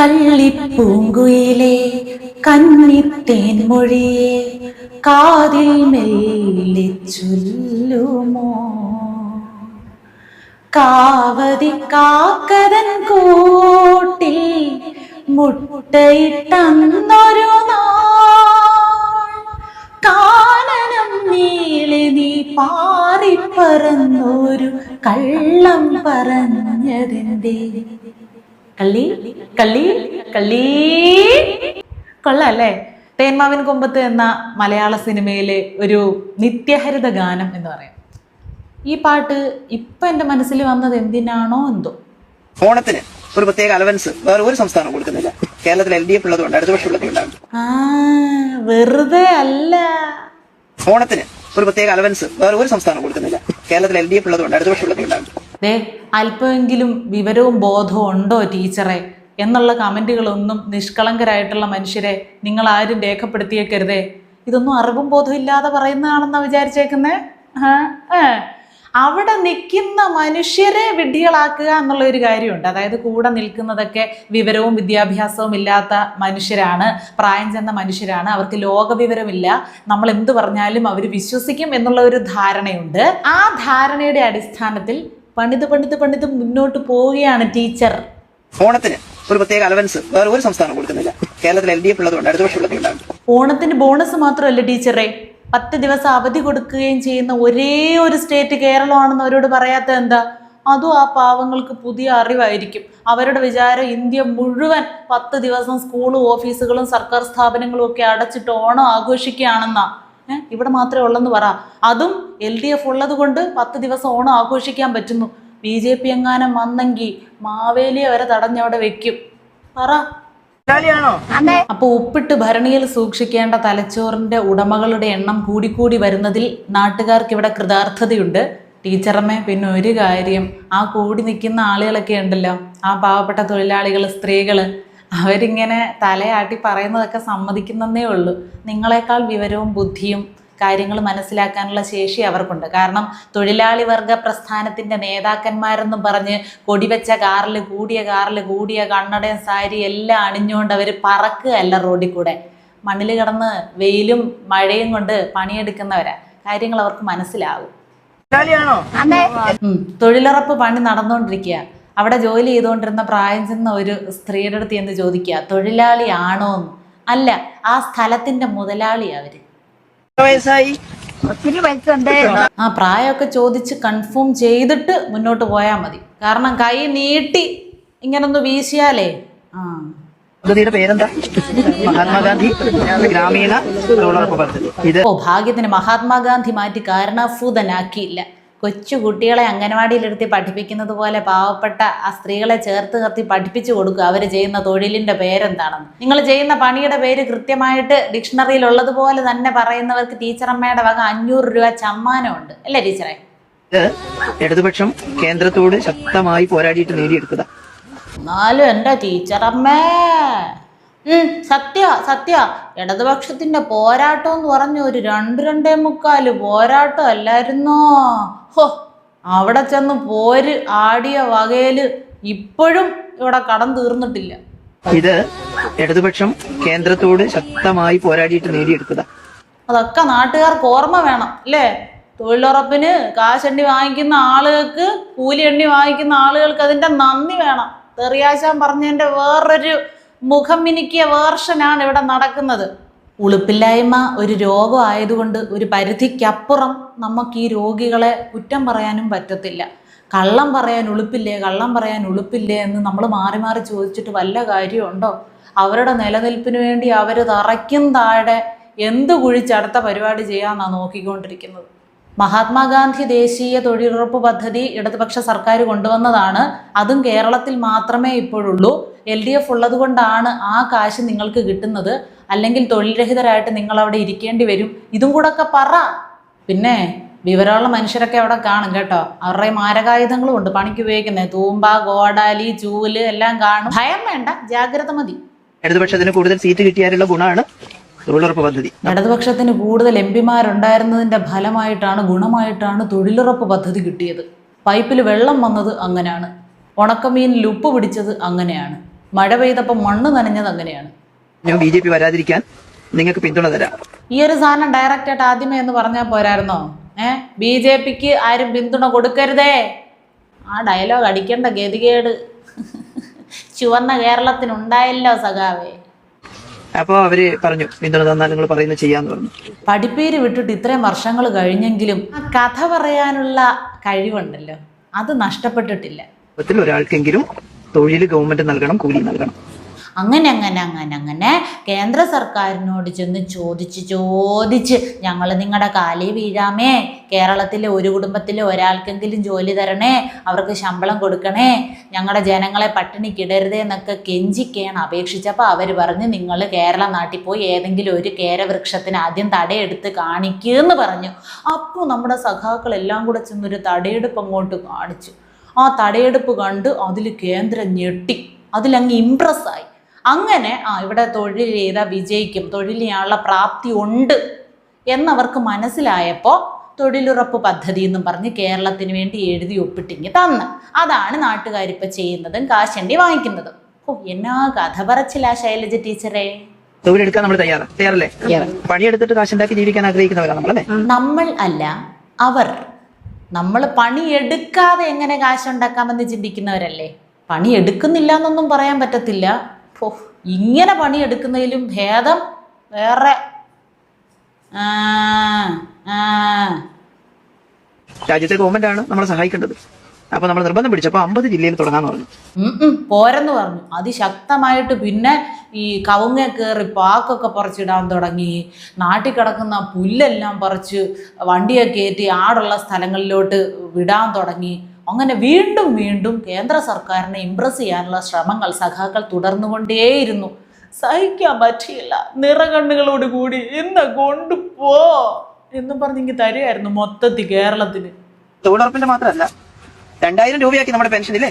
കള്ളിപ്പൂങ്കുയിലെ കന്നിത്തേൻ മൊഴിയെ കാതിൽ മെല്ലെ ചൊല്ലുമോ? കാവതി കാക്കതൻ കൂട്ടിൽ മുട്ടയിട്ടന്നൊരു കാനനം നീളെ നീ പാറിപ്പറന്നൊരു കള്ളം പറഞ്ഞതെന്തേ കള്ളി കള്ളി കള്ളി. കൊള്ളാല്ലേ? തേന്മാവിൻ കൊമ്പത്ത് എന്ന മലയാള സിനിമയിലെ ഒരു നിത്യഹരിത ഗാനം എന്ന് പറയാം. ഈ പാട്ട് ഇപ്പൊ എന്റെ മനസ്സിൽ വന്നത് എന്തിനാണോ എന്തോ. ഓണത്തിന് ഒരു പ്രത്യേക അലവൻസ് വേറെ ഒരു സംസ്ഥാനം കൊടുക്കുന്നില്ല. കേരളത്തിൽ എൽ ഡി എഫ് ഉള്ളതുകൊണ്ട് അടുത്ത വർഷം ഉള്ളത് കൊണ്ട് ആ വെറുതെ അല്ല. ഓണത്തിന് ഒരു പ്രത്യേക അലവൻസ് വേറെ ഒരു സംസ്ഥാനം കൊടുക്കുന്നില്ല. കേരളത്തിൽ എൽ ഡി എഫ് ഉള്ളതുകൊണ്ട് അടുത്ത വർഷം ഉള്ളത് ഉണ്ടാകും ദേ അല്പമെങ്കിലും വിവരവും ബോധവും ഉണ്ടോ ടീച്ചറെ? എന്നുള്ള കമന്റുകളൊന്നും നിഷ്കളങ്കരായിട്ടുള്ള മനുഷ്യരെ നിങ്ങൾ ആരും രേഖപ്പെടുത്തിയേക്കരുതേ. ഇതൊന്നും അറിവും ബോധവും ഇല്ലാതെ പറയുന്നതാണെന്നാണ് വിചാരിച്ചേക്കുന്നേ? അവിടെ നിൽക്കുന്ന മനുഷ്യരെ വിഡ്ഢികളാക്കുക എന്നുള്ള ഒരു കാര്യമുണ്ട്. അതായത് കൂടെ നിൽക്കുന്നതൊക്കെ വിവരവും വിദ്യാഭ്യാസവും ഇല്ലാത്ത മനുഷ്യരാണ് പ്രായം ചെന്ന മനുഷ്യരാണ് അവർക്ക് ലോകവിവരമില്ല നമ്മൾ എന്ത് പറഞ്ഞാലും അവർ വിശ്വസിക്കും എന്നുള്ള ഒരു ധാരണയുണ്ട്. ആ ധാരണയുടെ അടിസ്ഥാനത്തിൽ പണിത് പണിത് പണിത് മുന്നോട്ട് പോവുകയാണ് ടീച്ചർ. ഓണത്തിന് ഒരു പ്രത്യേക അലവൻസ് വേറെ ഒരു സംസ്ഥാനം കൊടുക്കുന്നില്ല. കേരളത്തിൽ എൽ ഡി എഫ് ഉള്ളതുകൊണ്ട് അടുത്ത വർഷം ഉള്ളത് ഉണ്ടാകും. ഓണത്തിന് ബോണസ് മാത്രമല്ല ടീച്ചറെ? പത്ത് ദിവസം അവധി കൊടുക്കുകയും ചെയ്യുന്ന ഒരേ ഒരു സ്റ്റേറ്റ് കേരളമാണെന്ന് അവരോട് പറയാത്ത എന്താ? അതും ആ പാവങ്ങൾക്ക് പുതിയ അറിവായിരിക്കും. അവരുടെ വിചാരം ഇന്ത്യ മുഴുവൻ പത്ത് ദിവസം സ്കൂളും ഓഫീസുകളും സർക്കാർ സ്ഥാപനങ്ങളും ഒക്കെ അടച്ചിട്ട് ഓണം ആഘോഷിക്കുകയാണെന്നാ. ഇവിടെ മാത്രമേ ഉള്ളെന്ന് പറ. അതും എൽ ഡി എഫ് ഉള്ളത് കൊണ്ട് പത്ത് ദിവസം ഓണം ആഘോഷിക്കാൻ പറ്റുന്നു. ബി ജെ പി എങ്ങാനും വന്നെങ്കിൽ മാവേലിയെ വരെ തടഞ്ഞവിടെ വെക്കും. പറ. അപ്പൊ ഉപ്പിട്ട് ഭരണിയിൽ സൂക്ഷിക്കേണ്ട തലച്ചോറിന്റെ ഉടമകളുടെ എണ്ണം കൂടിക്കൂടി വരുന്നതിൽ നാട്ടുകാർക്ക് ഇവിടെ കൃതാർത്ഥതയുണ്ട്. ടീച്ചറമ്മേ പിന്നെ ഒരു കാര്യം. ആ കൂടി നിൽക്കുന്ന ആളുകളൊക്കെ ഉണ്ടല്ലോ. ആ പാവപ്പെട്ട തൊഴിലാളികൾ സ്ത്രീകൾ അവരിങ്ങനെ തലയാട്ടി പറയുന്നതൊക്കെ സമ്മതിക്കുന്നതേ ഉള്ളൂ. നിങ്ങളെക്കാൾ വിവരവും ബുദ്ധിയും കാര്യങ്ങൾ മനസ്സിലാക്കാനുള്ള ശേഷി അവർക്കുണ്ട്. കാരണം തൊഴിലാളി വർഗ പ്രസ്ഥാനത്തിന്റെ നേതാക്കന്മാരെന്നും പറഞ്ഞ് കൊടിവെച്ച കാറിൽ കൂടിയ കാറിൽ കൂടിയ കണ്ണടയും സാരി എല്ലാം അണിഞ്ഞുകൊണ്ട് അവർ പറക്കുകയല്ല റോഡിൽ കൂടെ. മണ്ണിൽ കിടന്ന് വെയിലും മഴയും കൊണ്ട് പണിയെടുക്കുന്നവരാ. കാര്യങ്ങൾ അവർക്ക് മനസ്സിലാവും. ഉം. തൊഴിലുറപ്പ് പണി നടന്നുകൊണ്ടിരിക്കുക അവിടെ ജോലി ചെയ്തുകൊണ്ടിരുന്ന പ്രായം ചെന്ന ഒരു സ്ത്രീയുടെ അടുത്ത് എന്ന് ചോദിക്കുക തൊഴിലാളി ആണോ എന്ന് അല്ല ആ സ്ഥലത്തിന്റെ മുതലാളി അവർ. വയസ്സായി? ആ പ്രായമൊക്കെ ചോദിച്ച് കൺഫേം ചെയ്തിട്ട് മുന്നോട്ട് പോയാൽ മതി. കാരണം കൈ നീട്ടി ഇങ്ങനൊന്ന് വീശിയാലേ. ആ. പദ്ധതിയുടെ പേരെന്താ? മഹാത്മാഗാന്ധി ഗ്രാമീണ തൊഴിലുറപ്പ് പദ്ധതി. ഇത് ഓ ഭാഗ്യത്തിന് മഹാത്മാഗാന്ധി മാറ്റി കാരണഭൂതനാക്കിയില്ല. കൊച്ചു കുട്ടികളെ അംഗനവാടിയിലിരുത്തി പഠിപ്പിക്കുന്നത് പോലെ പാവപ്പെട്ട ആ സ്ത്രീകളെ ചേർത്ത് നിർത്തി പഠിപ്പിച്ചു കൊടുക്കുക. അവർ ചെയ്യുന്ന തൊഴിലിന്റെ പേരെന്താണെന്ന്. നിങ്ങൾ ചെയ്യുന്ന പണിയുടെ പേര് കൃത്യമായിട്ട് ഡിക്ഷണറിയിൽ ഉള്ളതുപോലെ തന്നെ പറയുന്നവർക്ക് ടീച്ചറമ്മയുടെ വക അഞ്ഞൂറ് രൂപ ചമ്മാനമുണ്ട്. അല്ലേ ടീച്ചറെ? ഇടതുപക്ഷം കേന്ദ്രത്തോട് ശക്തമായി പോരാടിയിട്ട് നേടിയെടുക്കുക എന്നാലും എന്റെ ടീച്ചറമ്മേ സത്യ സത്യ. ഇടതുപക്ഷത്തിന്റെ പോരാട്ടം എന്ന് പറഞ്ഞ ഒരു രണ്ട് രണ്ടേ മുക്കാൽ പോരാട്ടം അല്ലായിരുന്നോ? ഹോ അവിടെ ചെന്ന് പോര് ആടിയ വകയിൽ ഇപ്പോഴും ഇവിടെ കടം തീർന്നിട്ടില്ല. ഇത് ഇടതുപക്ഷം കേന്ദ്രത്തോട് ശക്തമായി പോരാടിയിട്ട് നേടിയെടുക്കുക അതൊക്കെ നാട്ടുകാർക്ക് ഓർമ്മ വേണം അല്ലേ? തൊഴിലുറപ്പിന് കാശെണ്ണി വാങ്ങിക്കുന്ന ആളുകൾക്ക് കൂലി എണ്ണി വാങ്ങിക്കുന്ന ആളുകൾക്ക് അതിന്റെ നന്ദി വേണം. തെറിയാശാൻ പറഞ്ഞതിന്റെ വേറൊരു മുഖം മിനുക്കിയ വേർഷനാണ് ഇവിടെ നടക്കുന്നത്. ഉളുപ്പില്ലായ്മ ഒരു രോഗം ആയതുകൊണ്ട് ഒരു പരിധിക്കപ്പുറം നമുക്ക് ഈ രോഗികളെ കുറ്റം പറയാനും പറ്റത്തില്ല. കള്ളം പറയാൻ ഉളുപ്പില്ലേ കള്ളം പറയാൻ ഉളുപ്പില്ലേ എന്ന് നമ്മൾ മാറി മാറി ചോദിച്ചിട്ട് വല്ല കാര്യമുണ്ടോ? അവരുടെ നിലനിൽപ്പിന് വേണ്ടി അവർ തറയ്ക്കും താഴെ എന്ത് കുഴിച്ച് അടുത്ത പരിപാടി ചെയ്യാമെന്നാണ് നോക്കിക്കൊണ്ടിരിക്കുന്നത്. മഹാത്മാഗാന്ധി ദേശീയ തൊഴിലുറപ്പ് പദ്ധതി ഇടതുപക്ഷ സർക്കാർ കൊണ്ടുവന്നതാണ്. അതും കേരളത്തിൽ മാത്രമേ ഇപ്പോഴുള്ളൂ. എൽ ഡി എഫ് ഉള്ളത് കൊണ്ടാണ് ആ കാശ് നിങ്ങൾക്ക് കിട്ടുന്നത്. അല്ലെങ്കിൽ തൊഴിൽരഹിതരായിട്ട് നിങ്ങൾ അവിടെ ഇരിക്കേണ്ടി വരും. ഇതും കൂടെ ഒക്കെ പറ. പിന്നെ വിവരമുള്ള മനുഷ്യരൊക്കെ അവിടെ കാണും കേട്ടോ. അവരുടെ മാരകായുധങ്ങളും ഉണ്ട്. പണിക്ക് ഉപയോഗിക്കുന്നത്. തൂമ്പ ഗോടാലി ചൂൽ എല്ലാം കാണും. ഭയം വേണ്ട. ജാഗ്രത മതി. ഇടതുപക്ഷത്തിന് കൂടുതൽ സീറ്റ് കിട്ടിയാലുള്ള ഗുണമാണ് തൊഴിലുറപ്പ് പദ്ധതി. ഇടതുപക്ഷത്തിന് കൂടുതൽ എം പിമാരുണ്ടായിരുന്നതിന്റെ ഫലമായിട്ടാണ് ഗുണമായിട്ടാണ് തൊഴിലുറപ്പ് പദ്ധതി കിട്ടിയത്. പൈപ്പിൽ വെള്ളം വന്നത് അങ്ങനെയാണ്. ഉണക്കമീനിൽ ഉപ്പ് പിടിച്ചത് അങ്ങനെയാണ്. മഴ പെയ്തപ്പോൾ മണ്ണ് നനഞ്ഞത് അങ്ങനെയാണ്. ഞാൻ ബി ജെ പി വരാതിരിക്കാൻ നിങ്ങൾക്ക് പിന്തുണ തരാം. ഈ ഒരു സാധനം ഡയറക്റ്റ് ആയിട്ട് ആദ്യമേ എന്ന് പറഞ്ഞാൽ പോരായിരുന്നോ? ഏ? ബി ജെ പിക്ക് ആരും പിന്തുണ കൊടുക്കരുതേ. ആ ഡയലോഗ് അടിക്കേണ്ട ഗതികേട്. ചുവന്ന കേരളത്തിനുണ്ടായല്ലോ സഖാവേ. അപ്പോൾ അവർ പറഞ്ഞു പിന്തുണ തന്നാൽ നിങ്ങൾ പറയുന്നത് ചെയ്യാന്ന് പറഞ്ഞു. പഠിപ്പേര് വിട്ടിട്ട് ഇത്രയും വർഷങ്ങൾ കഴിഞ്ഞെങ്കിലും ആ കഥ പറയാനുള്ള കഴിവുണ്ടല്ലോ. അത് നഷ്ടപ്പെട്ടിട്ടില്ല. ഒരാൾക്കെങ്കിലും തൊഴിൽ ഗവൺമെന്റ് നൽകണം കൂലി നൽകണം. അങ്ങനെ അങ്ങനെ അങ്ങനെ അങ്ങനെ കേന്ദ്ര സർക്കാരിനോട് ചെന്ന് ചോദിച്ച് ചോദിച്ച് ഞങ്ങൾ നിങ്ങളുടെ കാലി വീഴാമേ കേരളത്തിലെ ഒരു കുടുംബത്തിലെ ഒരാൾക്കെങ്കിലും ജോലി തരണേ അവർക്ക് ശമ്പളം കൊടുക്കണേ ഞങ്ങളുടെ ജനങ്ങളെ പട്ടിണിക്കിടരുതേ എന്നൊക്കെ കെഞ്ചിക്കേണ് അപേക്ഷിച്ചപ്പോൾ അവർ പറഞ്ഞ് നിങ്ങൾ കേരള നാട്ടിൽ പോയി ഏതെങ്കിലും ഒരു കേരവൃക്ഷത്തിന് ആദ്യം തടയെടുത്ത് കാണിക്കുമെന്ന് പറഞ്ഞു. അപ്പോൾ നമ്മുടെ സഖാക്കളെല്ലാം കൂടെ ചെന്നൊരു തടയെടുപ്പ് അങ്ങോട്ട് കാണിച്ചു. ആ തടയെടുപ്പ് കണ്ട് അതിൽ കേന്ദ്രം ഞെട്ടി. അതിലങ്ങ് ഇമ്പ്രസ്സായി അങ്ങനെ ആ ഇവിടെ തൊഴിൽ ചെയ്താൽ വിജയിക്കും തൊഴിലിനുള്ള പ്രാപ്തി ഉണ്ട് എന്നവർക്ക് മനസ്സിലായപ്പോൾ തൊഴിലുറപ്പ് പദ്ധതി എന്നും പറഞ്ഞ് കേരളത്തിന് വേണ്ടി എഴുതി ഒപ്പിട്ടിങ്ങി തന്ന്. അതാണ് നാട്ടുകാരിപ്പോൾ ചെയ്യുന്നതും കാശണ്ടി വാങ്ങിക്കുന്നതും. ഓ എന്നാ കഥ പറച്ചില്ല ശൈലജ ടീച്ചറെ? തൊഴിലെടുക്കാൻ നമ്മൾ തയ്യാറാ? തയ്യാറല്ലേ? പണിയെടുത്തിട്ട് കാശുണ്ടാക്കി ജീവിക്കാൻ ആഗ്രഹിക്കുന്നവരാണ് നമ്മളല്ലേ? നമ്മൾ അല്ല അവർ നമ്മൾ പണിയെടുക്കാതെ എങ്ങനെ കാശുണ്ടാക്കാമെന്ന് ചിന്തിക്കുന്നവരല്ലേ? പണിയെടുക്കുന്നില്ല എന്നൊന്നും പറയാൻ പറ്റത്തില്ല. ഓ ഇങ്ങനെ പണിയെടുക്കുന്നതിലും ഭേദം വേറെ. രാജ്യത്തെ ഗവൺമെന്റ് ആണ് നമ്മളെ സഹായിക്കേണ്ടത്. അപ്പൊ നമ്മൾ നിർബന്ധം പിടിച്ചപ്പോൾ അമ്പത് ജില്ലയിൽ തുടങ്ങാന്ന് പറഞ്ഞു. പോരെന്ന് പറഞ്ഞു. അതിശക്തമായിട്ട് പിന്നെ ഈ കവുങ്ങ കയറി പാക്കൊക്കെ പറിച്ചിടാൻ തുടങ്ങി. നാട്ടിൽ കിടക്കുന്ന പുല്ലെല്ലാം പറിച്ച് വണ്ടിയെ കയറ്റി ആടുള്ള സ്ഥലങ്ങളിലോട്ട് വിടാൻ തുടങ്ങി. അങ്ങനെ വീണ്ടും വീണ്ടും കേന്ദ്ര സർക്കാരിനെ ഇംപ്രസ് ചെയ്യാനുള്ള ശ്രമങ്ങൾ സഖാക്കൾ തുടർന്നുകൊണ്ടേയിരുന്നു. സഹിക്കാൻ പറ്റിയില്ല. നിറകണ്ണുകളോട് കൂടി ഇന്ന് കൊണ്ടുപോ എന്നും പറഞ്ഞെങ്കിൽ തരുമായിരുന്നു മൊത്തത്തിൽ കേരളത്തിന്. തൊഴിലുറപ്പിന്റെ മാത്രമല്ല രണ്ടായിരം രൂപയാക്കി നമ്മുടെ പെൻഷൻ ഇല്ലേ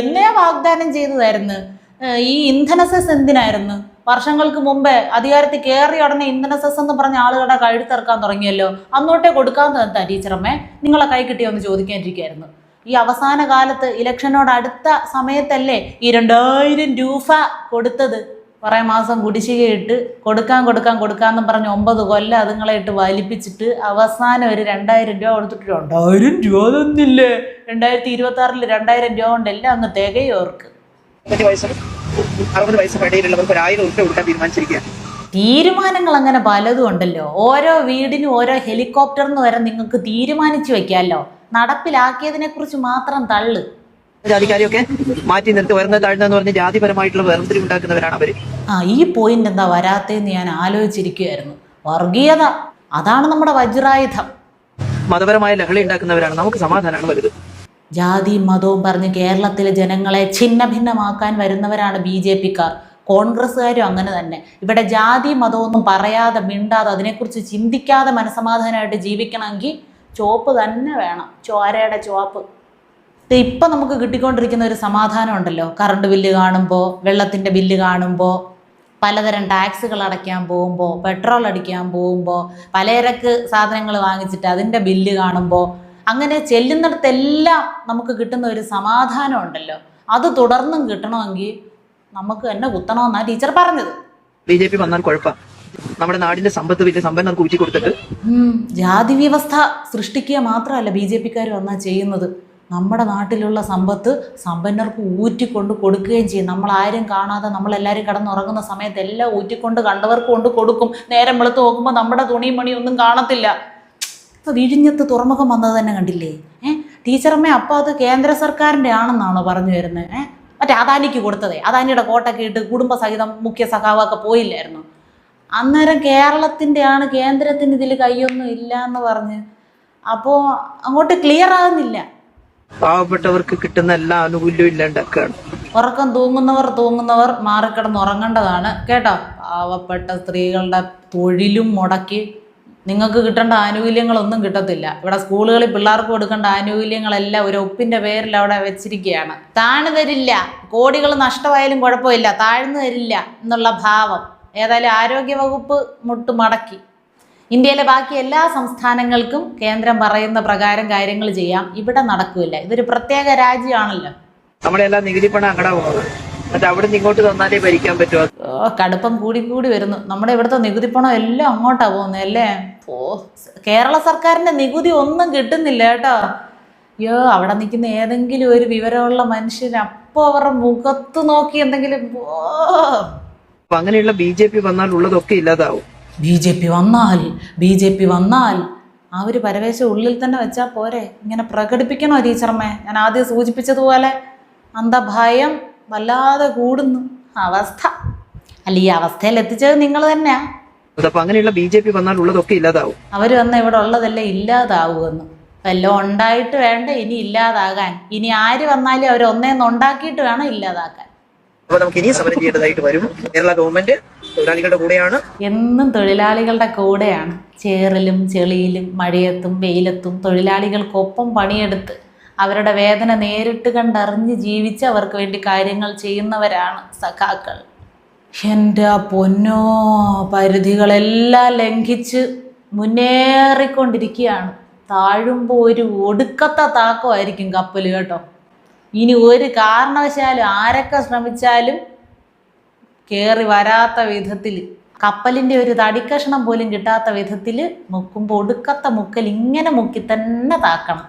എന്നേ വാഗ്ദാനം ചെയ്തതായിരുന്നു? ഈ ഇന്ധന സെസ് എന്തിനായിരുന്നു? വർഷങ്ങൾക്ക് മുമ്പേ അധികാരത്തിൽ കയറി ഉടനെ ഇന്ധന സെസ് എന്ന് പറഞ്ഞ ആളുകളുടെ കഴുത്തിറക്കാൻ തുടങ്ങിയല്ലോ. അന്നോട്ടേ കൊടുക്കാൻ തന്നെ ടീച്ചറമ്മേ നിങ്ങളെ കൈ കിട്ടിയോന്ന് ചോദിക്കാനിരിക്കുന്നു ഈ അവസാന കാലത്ത് ഇലക്ഷനോട് അടുത്ത സമയത്തല്ലേ ഈ രണ്ടായിരം രൂപ കൊടുത്തത്? കുറേ മാസം കുടിശ്ശികയിട്ട് കൊടുക്കാൻ കൊടുക്കാൻ കൊടുക്കാന്നും പറഞ്ഞ് ഒമ്പത് കൊല്ലം അതുങ്ങളെ ഇട്ട് വലിപ്പിച്ചിട്ട് അവസാനം ഒരു രണ്ടായിരം രൂപ കൊടുത്തിട്ട് രണ്ടായിരം രൂപ തന്നില്ലേ? രണ്ടായിരത്തി ഇരുപത്തി ആറിൽ രണ്ടായിരം രൂപ കൊണ്ട് എല്ലാം അങ്ങ് തികയും അവർക്ക്. അറുപത് ഇടയിലുള്ളവർക്ക് ഒരു ആയിരം കൊടുക്കാൻ തീരുമാനങ്ങൾ അങ്ങനെ പലതും ഉണ്ടല്ലോ. ഓരോ വീടിനും ഓരോ ഹെലികോപ്റ്റർ എന്ന് വരെ നിങ്ങൾക്ക് തീരുമാനിച്ചു വെക്കാമല്ലോ. നടപ്പിലാക്കിയതിനെ കുറിച്ച് മാത്രം തള്ളു. ജാതിക്കാരെയൊക്കെ മാറ്റി നിർത്തി ഉയർന്ന താഴ്ന്നെന്ന് പറഞ്ഞ് ജാതിപരമായിട്ടുള്ള വേർതിരിവ് ഉണ്ടാക്കുന്നവരാണ് അവർ. ആ ഈ പോയിന്റ് എന്താ വരാത്തതെന്ന് ഞാൻ ആലോചിച്ചിരിക്കുകയായിരുന്നു വർഗീയത അതാണ് നമ്മുടെ വജ്രായുധം. മതപരമായ ലഹളി ഉണ്ടാക്കുന്നവരാണ്. നമുക്ക് സമാധാനമാണ് വലുത്. ജാതി മതവും പറഞ്ഞ് കേരളത്തിലെ ജനങ്ങളെ ഛിന്ന ഭിന്നമാക്കാൻ വരുന്നവരാണ് ബി ജെ പിക്കാർ. കോൺഗ്രസ്സുകാരും അങ്ങനെ തന്നെ. ഇവിടെ ജാതി മതമൊന്നും പറയാതെ മിണ്ടാതെ അതിനെക്കുറിച്ച് ചിന്തിക്കാതെ മനസമാധാനമായിട്ട് ജീവിക്കണമെങ്കിൽ ചോപ്പ് തന്നെ വേണം. ചോരയുടെ ചോപ്പ് ഇപ്പം നമുക്ക് കിട്ടിക്കൊണ്ടിരിക്കുന്ന ഒരു സമാധാനം ഉണ്ടല്ലോ. കറണ്ട് ബില്ല് കാണുമ്പോൾ വെള്ളത്തിന്റെ ബില്ല് കാണുമ്പോൾ പലതരം ടാക്സുകൾ അടയ്ക്കാൻ പോകുമ്പോൾ പെട്രോൾ അടിക്കാൻ പോകുമ്പോൾ പലചരക്ക് സാധനങ്ങൾ വാങ്ങിച്ചിട്ട് അതിന്റെ ബില്ല് കാണുമ്പോൾ അങ്ങനെ ചെല്ലുന്നിടത്തെല്ലാം നമുക്ക് കിട്ടുന്ന ഒരു സമാധാനം ഉണ്ടല്ലോ. അത് തുടർന്നും കിട്ടണമെങ്കിൽ നമുക്ക് തന്നെ കുത്തണമെന്നാണ് ടീച്ചർ പറഞ്ഞത്. ബി ജെ പി വന്നാൽ നമ്മുടെ നാടിന്റെ സമ്പത്ത് വലിയ സമ്പന്നർക്ക് ഊറ്റി കൊടുത്തിട്ട് ജാതി വ്യവസ്ഥ സൃഷ്ടിക്കുക മാത്രമല്ല ബി ജെ പിക്കാർ വന്നാൽ ചെയ്യുന്നത്. നമ്മുടെ നാട്ടിലുള്ള സമ്പത്ത് സമ്പന്നർക്ക് ഊറ്റിക്കൊണ്ട് കൊടുക്കുകയും ചെയ്യും. നമ്മൾ ആരും കാണാതെ നമ്മളെല്ലാവരും കിടന്നുറങ്ങുന്ന സമയത്ത് എല്ലാം ഊറ്റിക്കൊണ്ട് കണ്ടവർക്ക് കൊണ്ട് കൊടുക്കും. നേരം വെളുത്ത് നോക്കുമ്പോൾ നമ്മുടെ തുണിയും മണിയൊന്നും കാണത്തില്ല. ഇപ്പം വിഴിഞ്ഞത്ത് തുറമുഖം വന്നത് തന്നെ കണ്ടില്ലേ? ഏ? ടീച്ചറമ്മ അപ്പോൾ അത് കേന്ദ്ര സർക്കാരിന്റെ ആണെന്നാണോ പറഞ്ഞു വരുന്നത് ഏ? മറ്റേ അദാനിക്ക് കൊടുത്തതേ. അദാനിയുടെ കോട്ടൊക്കെ ഇട്ട് കുടുംബസഹിതം മുഖ്യ സഖാവൊക്കെ പോയില്ലായിരുന്നു? അന്നേരം കേരളത്തിന്റെ ആണ് കേന്ദ്രത്തിന് ഇതിൽ കൈയൊന്നും ഇല്ല എന്ന് പറഞ്ഞ്. അപ്പോൾ അങ്ങോട്ട് ക്ലിയർ ആകുന്നില്ല. പാവപ്പെട്ടവർക്ക് കിട്ടുന്ന എല്ലാ ആനുകൂല്യവും ഇല്ലാണ്ടാക്കുകയാണ് ഉറക്കം തൂങ്ങുന്നവർ തൂങ്ങുന്നവർ മാറിക്കിടന്ന് ഉറങ്ങേണ്ടതാണ്. കേട്ടോ? പാവപ്പെട്ട സ്ത്രീകളുടെ തൊഴിലും മുടക്കി നിങ്ങൾക്ക് കിട്ടേണ്ട ആനുകൂല്യങ്ങളൊന്നും കിട്ടത്തില്ല. ഇവിടെ സ്കൂളുകളിൽ പിള്ളേർക്ക് കൊടുക്കേണ്ട ആനുകൂല്യങ്ങളെല്ലാം ഒരു ഒപ്പിന്റെ പേരിൽ അവിടെ വെച്ചിരിക്കുകയാണ്. താഴ്ന്നു തരില്ല കോടികൾ നഷ്ടമായാലും കുഴപ്പമില്ല. താഴ്ന്നു തരില്ല എന്നുള്ള ഭാവം. ഏതായാലും ആരോഗ്യവകുപ്പ് മുട്ട് മടക്കി. ഇന്ത്യയിലെ ബാക്കി എല്ലാ സംസ്ഥാനങ്ങൾക്കും കേന്ദ്രം പറയുന്ന പ്രകാരം കാര്യങ്ങൾ ചെയ്യാം. ഇവിടെ നടക്കില്ല ഇതൊരു പ്രത്യേക രാജ്യമാണല്ലോ. നമ്മുടെ എല്ലാം നികുതി പണം അങ്ങടെ പോകുന്നത്. എന്നിട്ട് അവിടെ നിന്ന് ഇങ്ങോട്ട് തന്നാലേ ഭരിക്കാൻ പറ്റുമോ ഓ, കടുപ്പം കൂടി കൂടി വരുന്നു. നമ്മുടെ ഇവിടുത്തെ നികുതി പണം എല്ലാം അങ്ങോട്ടാ പോകുന്നത് അല്ലേ? ഓ കേരള സർക്കാരിന്റെ നികുതി ഒന്നും കിട്ടുന്നില്ല കേട്ടോ. അയ്യോ അവിടെ നിൽക്കുന്ന ഏതെങ്കിലും ഒരു വിവരമുള്ള മനുഷ്യൻ അപ്പോൾ അവരുടെ മുഖത്ത് നോക്കി എന്തെങ്കിലും അങ്ങനെയുള്ള ബി ജെ പി വന്നാൽ ഉള്ളതൊക്കെ ഇല്ലാതാവും. ബി ജെ പി വന്നാൽ ബി ജെ പി വന്നാൽ ആ ഒരു പരവേശം ഉള്ളിൽ തന്നെ വെച്ചാൽ പോരെ. ഇങ്ങനെ പ്രകടിപ്പിക്കണോ ടീച്ചർമ്മേ? ഞാൻ ആദ്യം സൂചിപ്പിച്ചതുപോലെ അന്ത ഭയം വല്ലാതെ കൂടുന്നു. അവസ്ഥ. അല്ല ഈ അവസ്ഥയിൽ എത്തിച്ചത് നിങ്ങൾ തന്നെയാ. അപ്പൊ അങ്ങനെയുള്ള ബി ജെ പി വന്നാൽ ഉള്ളതൊക്കെ ഇല്ലാതാവും. അവർ വന്ന ഇവിടെ ഉള്ളതെല്ലാം ഇല്ലാതാവുമെന്ന്. എല്ലാം ഉണ്ടായിട്ട് വേണ്ട ഇനി ഇല്ലാതാകാൻ. ഇനി ആര് വന്നാലും അവർ ഒന്നേന്ന് ഉണ്ടാക്കിയിട്ട് വേണം ഇല്ലാതാക്കാൻ. അപ്പൊ നമുക്ക് ഇനി സമരം ചെയ്യേണ്ടതായിട്ട് വരും. കേരള ഗവൺമെന്റ് തൊഴിലാളികളുടെ കൂടെയാണ്. എന്നും തൊഴിലാളികളുടെ കൂടെയാണ്. ചേറിലും ചെളിയിലും മഴയത്തും വെയിലത്തും തൊഴിലാളികൾക്കൊപ്പം പണിയെടുത്ത് അവരുടെ വേദന നേരിട്ട് കണ്ടറിഞ്ഞ് ജീവിച്ച് അവർക്ക് വേണ്ടി കാര്യങ്ങൾ ചെയ്യുന്നവരാണ് സഖാക്കൾ. എന്റെ പൊന്നോ പരിധികളെല്ലാം ലംഘിച്ച് മുന്നേറിക്കൊണ്ടിരിക്കുകയാണ്. താഴുമ്പോൾ ഒരു ഒടുക്കത്തെ താക്കമായിരിക്കും കപ്പൽ കേട്ടോ. ഇനി ഒരു കാരണവശാലും ആരൊക്കെ ശ്രമിച്ചാലും കയറി വരാത്ത വിധത്തിൽ കപ്പലിന്റെ ഒരു തടിക്കഷണം പോലും കിട്ടാത്ത വിധത്തിൽ മുക്കുമ്പോൾ ഒടുക്കത്തെ മുക്കൽ ഇങ്ങനെ മുക്കി തന്നെ താക്കണം.